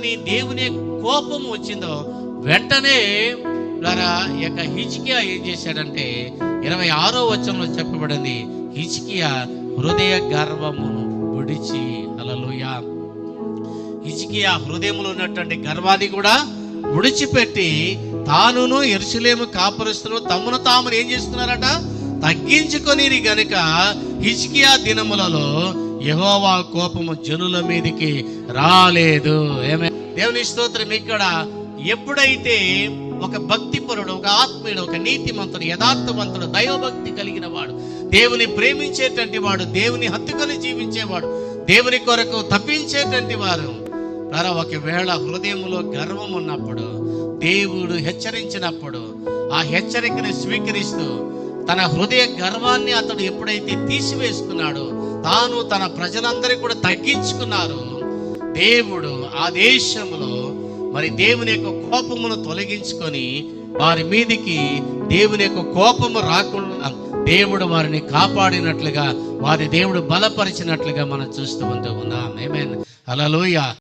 నీ దేవుని కోపం వచ్చిందో వెంటనే ద్వారా యొక్క హిజ్కియా ఏం చేశాడంటే ఇరవై ఆరో వచనంలో చెప్పబడింది హిజ్కియా హృదయ గర్వమును విడిచి అలలుయా హిజ్కియా హృదయంలో ఉన్నటువంటి గర్వాన్ని కూడా విడిచిపెట్టి తానును ఎరుసలేము కాపురస్తులు తమను తామును ఏం చేస్తున్నారట? తగ్గించుకొని గనుక హిజ్కియా దినములలో యహోవా కోపము జనుల మీదికి రాలేదు. ఏమే? దేవుని స్తోత్రం ఇక్కడ ఎప్పుడైతే ఒక భక్తిపరుడు ఒక ఆత్మీయుడు ఒక నీతిమంతుడు యథార్థవంతుడు దైవభక్తి కలిగిన వాడు దేవుని ప్రేమించేటువంటి వాడు దేవుని హత్తుకొని జీవించేవాడు దేవుని కొరకు తప్పించేటువంటి వారు ప్రా ఒకవేళ హృదయంలో గర్వం ఉన్నప్పుడు దేవుడు హెచ్చరించినప్పుడు ఆ హెచ్చరికని స్వీకరిస్తూ తన హృదయ గర్వాన్ని అతడు ఎప్పుడైతే తీసివేసుకున్నాడో తాను తన ప్రజలందరికీ కూడా తగ్గించుకున్నారు. దేవుడు ఆ దేశంలో మరి దేవుని యొక్క కోపమును తొలగించుకొని వారి మీదికి దేవుని యొక్క కోపము రాకుండా దేవుడు వారిని కాపాడినట్లుగా వారి దేవుడు బలపరిచినట్లుగా మనం చూస్తూ ఉంటూ ఉన్నాం. ఏమేన్ అలలోయ